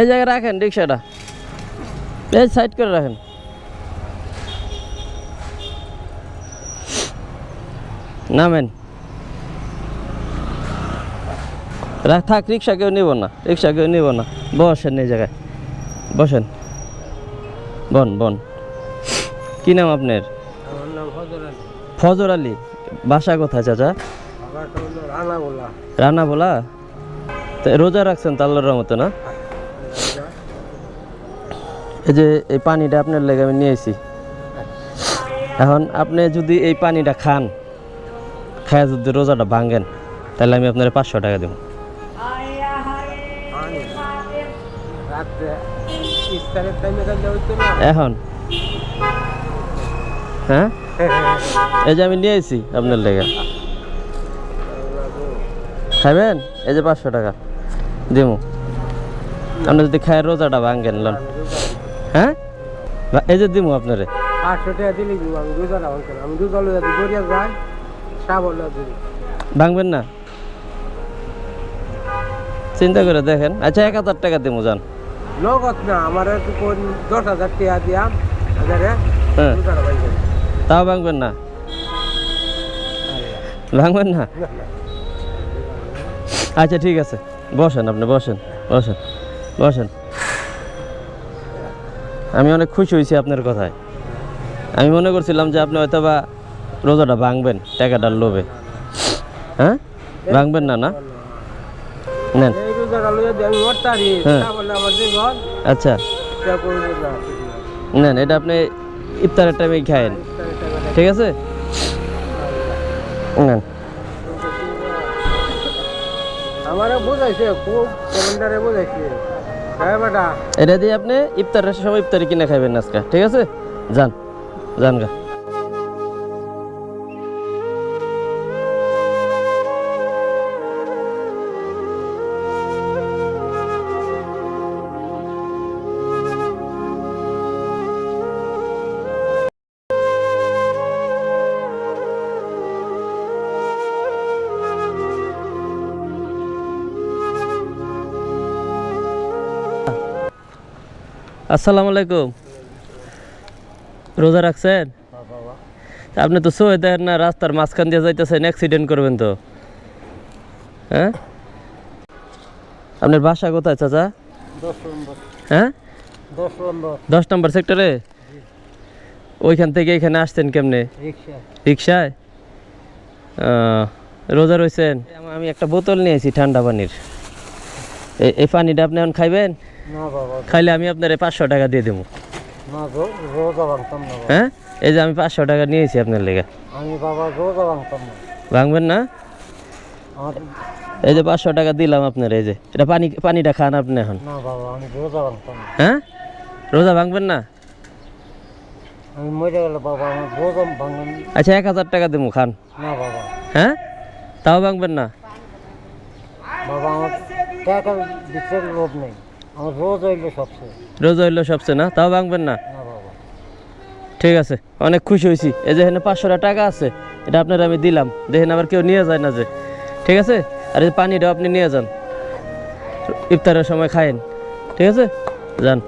এই জায়গায় রাখেন রিক্সাটা। এই সাইড করে রাখেন। নামেন। থাক রিক্সা কেউ নিব না রিক্সা কেউ নিব না। বসেন এই জায়গায়। বসেন। বন বন। কি নাম আপনার? ফজর আলী। বাসা কোথায় চাচা? রানা বলা রানা বলা তো রোজা রাখছেন তো আল্লাহর রহমতে না? এই যে এই পানিটা আপনার লেগে আমি নিয়ে এসেছি এখন আপনি যদি এই পানিটা খান, খায় যদি রোজাটা ভাঙেন, তাহলে আমি আপনার পাঁচশো টাকা দেবো। এখন? হ্যাঁ? এই যে আমি নিয়ে এসেছি আপনার লেগে। খাবেন এই যে পাঁচশো টাকা। দেবো আপনি যদি খায় রোজাটা ভাঙেন, লন। হ্যাঁ? এই যে দিমু আপনারে। আটশো টাকা দিলে দিব আমি আমি গড়িয়া যাই সাবল ভাঙবেন না? চিন্তা করে দেখেন। আচ্ছা এক হাজার টাকা দিমু যান। না আমার একটু কোন দশ হাজার টাকা দিয়াম হ্যাঁ। তাও ভাঙবেন না? ভাঙবেন না। আচ্ছা ঠিক আছে। বসেন আপনি বসেন বসেন বসেন। আমি অনেক খুশি হয়েছি আপনার কথায়। আমি মনে করছিলাম যে আপনি হয়তো বা রোজাটা ভাঙবেন টাকাটার লোভে। হ্যাঁ? ভাঙবেন না না? নেন। হ্যাঁ। আচ্ছা। নেন এটা আপনি ইফতারের টাইমে খায়েন। ঠিক আছে? নেন। আমারে বুঝাইছে খুব কমেন্টারে বুঝাইছে। এটা দিয়ে আপনি ইফতারের সময় ইফতারি কিনে খাবেন আজকে ঠিক আছে? যান যান গা। আসসালামু আলাইকুম। রোজা রাখছেন? আপনি তো সই দেন না রাস্তার মাঝখান দিয়ে যাইতেছেন অ্যাক্সিডেন্ট করবেন তো। হ্যাঁ? আপনার বাসা কোথায় চাচা? দশ নম্বর। হ্যাঁ? দশ নম্বর। সেক্টরে ওইখান থেকে এখানে আসতেন কেমনে? রিক্সা রিক্সায়? আহ, রোজা রয়েছেন আমি একটা বোতল নিয়েছি ঠান্ডা পানির। এই- পানিটা আপনি এখন খাইবেন? খাইলে আমি আপনার পাঁচশো টাকা দিয়ে দেবো। হ্যাঁ? এই যে আমি পাঁচশো টাকা নিয়েছি আপনার লেগে। আমি বাবা রোজা ভাঙতাম না। ভাঙবেন না? এই যে পাঁচশো টাকা দিলাম আপনার এই যে। এটা পানি পানিটা খান আপনি এখন। না বাবা আমি রোজা ভাঙতাম না। হ্যাঁ? রোজা ভাঙবেন না? আমি মরে গেলে বাবা আমার রোজা ভাঙেন আচ্ছা এক হাজার টাকা দেবো খান। না বাবা। হ্যাঁ? তাও ভাঙবেন না? বাবা আমার টাকা লোভ নেই। রোজ হইল সবচেয়ে। না? তাও ভাঙবেন না? ঠিক আছে অনেক খুশি হয়েছি। এই যে এখানে পাঁচশো টাকা আছে এটা আপনার আমি দিলাম। দেখেন আবার কেউ নিয়ে যায় না যে। ঠিক আছে? আর এই পানিটাও আপনি নিয়ে যান। ইফতারের সময় খায়েন। ঠিক আছে? যান।